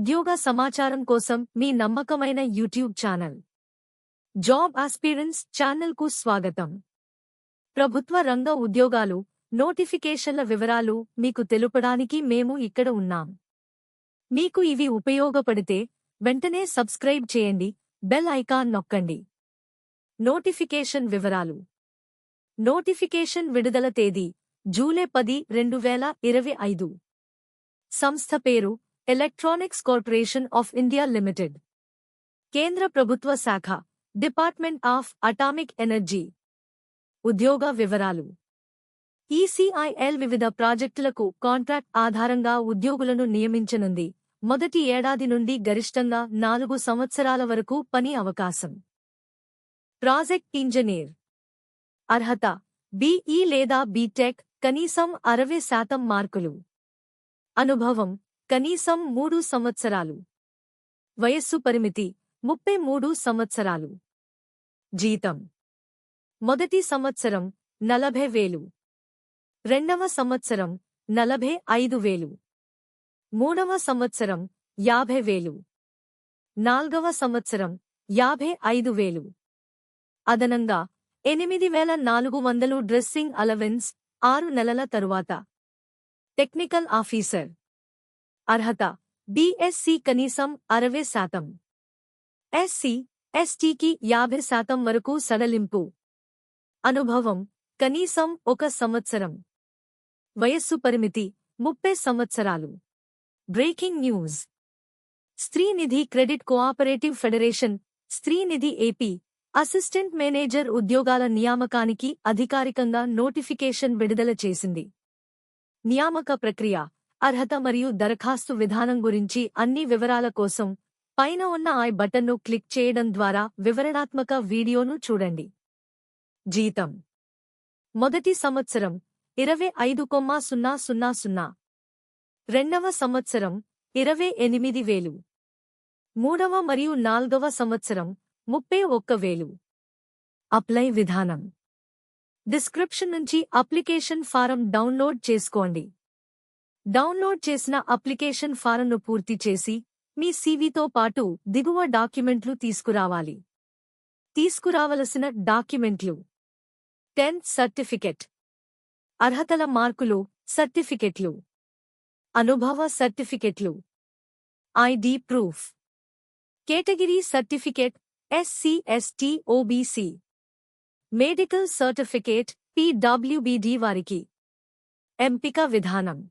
ఉద్యోగ సమాచారం కోసం మీ నమ్మకమైన యూట్యూబ్ ఛానల్. జాబ్ ఆస్పిరెన్స్ ఛానల్కు స్వాగతం. ప్రభుత్వ రంగ ఉద్యోగాలు నోటిఫికేషన్ల వివరాలు మీకు తెలుపడానికి మేము ఇక్కడ ఉన్నాం. మీకు ఇవి ఉపయోగపడితే వెంటనే సబ్స్క్రైబ్ చేయండి బెల్ ఐకాన్ నొక్కండి. నోటిఫికేషన్ వివరాలు. నోటిఫికేషన్ విడుదల తేదీ జూలై పది రెండు వేల ఇరవై ఐదు. సంస్థ పేరు Electronics Corporation of India Limited. కేంద్ర ప్రభుత్వ శాఖ డిపార్ట్మెంట్ ఆఫ్ అటామిక్ ఎనర్జీ. ఉద్యోగ వివరాలు. ఈసీఐఎల్ వివిధ ప్రాజెక్టులకు కాంట్రాక్ట్ ఆధారంగా ఉద్యోగులను నియమించనుంది. మొదటి ఏడాది నుండి గరిష్టంగా నాలుగు సంవత్సరాల వరకు పని అవకాశం. Project engineer. అర్హత బీఈ లేదా బీటెక్ కనీసం అరవై శాతం మార్కులు. అనుభవం కనీసం మూడు సంవత్సరాలు. వయస్సు పరిమితి ముప్పై మూడు సంవత్సరాలు. జీతం. మొదటి సంవత్సరం నలభై వేలు. రెండవ సంవత్సరం నలభై ఐదు వేలు. మూడవ సంవత్సరం యాభై వేలు. నాల్గవ సంవత్సరం యాభై ఐదు వేలు. అదనంగా ఎనిమిది వేల నాలుగు వందలు డ్రెస్సింగ్ అలవెన్స్ ఆరు నెలల తరువాత. Technical officer. అర్హత. బీఎస్సీ కనీసం అరవై శాతం. ఎస్సీ ఎస్టీకి యాభై శాతం వరకు సడలింపు. అనుభవం కనీసం ఒక సంవత్సరం. వయస్సు పరిమితి ముప్పై సంవత్సరాలు. Breaking news. Streenidhi credit cooperative federation Streenidhi AP assistant manager ఉద్యోగాల నియామకానికి అధికారికంగా నోటిఫికేషన్ విడుదల చేసింది. నియామక ప్రక్రియ అర్హత మరియు దరఖాస్తు విధానం గురించి అన్ని వివరాల కోసం పైన ఉన్న ఐ బటన్ను క్లిక్ చేయడం ద్వారా వివరణాత్మక వీడియోను చూడండి. జీతం. మొదటి సంవత్సరం ఇరవై ఐదు కొమ్మా సున్నా సున్నా సున్నా. రెండవ సంవత్సరం ఇరవై ఎనిమిది వేలు. మూడవ మరియు నాల్గవ సంవత్సరం ముప్పై ఒక్క వేలు. అప్లై విధానం. డిస్క్రిప్షన్ నుంచి అప్లికేషన్ ఫారం డౌన్లోడ్ చేసుకోండి. డౌన్లోడ్ చేసిన అప్లికేషన్ ఫారంను పూర్తి చేసి మీ సీవీతో పాటు దిగువ డాక్యుమెంట్లు తీసుకురావాలి. తీసుకురావలసిన డాక్యుమెంట్లు. Tenth certificate. అర్హతల మార్కులు సర్టిఫికెట్లు. అనుభవ సర్టిఫికెట్లు. ID proof. Category certificate SC ST OBC. Medical certificate PWBD వారికి. ఎంపిక విధానం.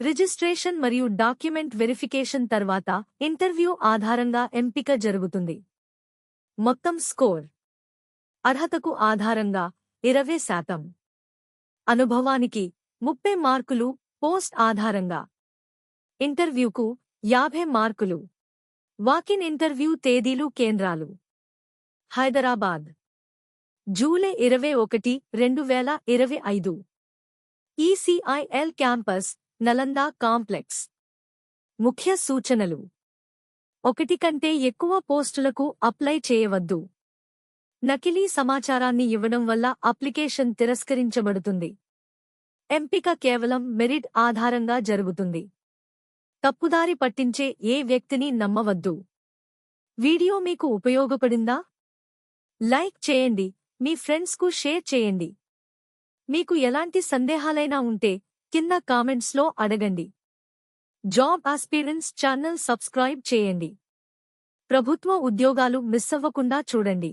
రిజిస్ట్రేషన్ మరియు డాక్యుమెంట్ వెరిఫికేషన్ తర్వాత ఇంటర్వ్యూ ఆధారంగా ఎంపిక జరుగుతుంది. మొత్తం స్కోర్ అర్హతకు ఆధారంగా ఇరవై శాతం. అనుభవానికి ముప్పై మార్కులు పోస్ట్ ఆధారంగా. ఇంటర్వ్యూకు యాభై మార్కులు. వాకిన్ ఇంటర్వ్యూ తేదీలు కేంద్రాలు. హైదరాబాద్. జూలై ఇరవై ఒకటి రెండు వేల ఇరవై ఐదు. ECIL campus Nalanda complex. ముఖ్య సూచనలు. ఒకటి కంటే ఎక్కువ పోస్టులకు అప్లై చేయవద్దు. నకిలీ సమాచారాన్ని ఇవ్వడం వల్ల అప్లికేషన్ తిరస్కరించబడుతుంది. ఎంపిక కేవలం మెరిట్ ఆధారంగా జరుగుతుంది. తప్పుదారి పట్టించే ఏ వ్యక్తిని నమ్మవద్దు. వీడియో మీకు ఉపయోగపడిందా? లైక్ చేయండి మీ ఫ్రెండ్స్కు షేర్ చేయండి. మీకు ఎలాంటి సందేహాలైనా ఉంటే కింద కామెంట్స్లో అడగండి. జాబ్ ఆస్పిరెన్స్ ఛానల్ సబ్స్క్రైబ్ చేయండి. ప్రభుత్వ ఉద్యోగాలు మిస్ అవ్వకుండా చూడండి.